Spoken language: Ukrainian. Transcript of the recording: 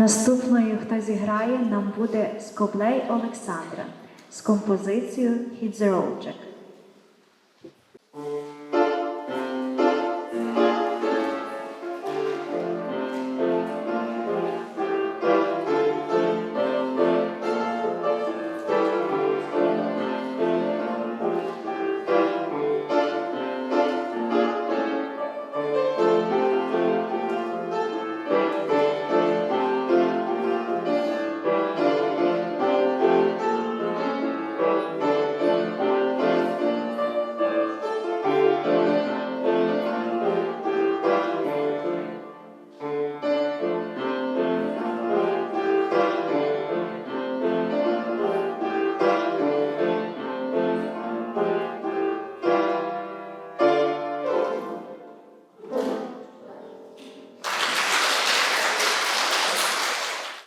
Наступною, хто зіграє, нам буде Скоблей Олександра з композицією Hit the Road Jack.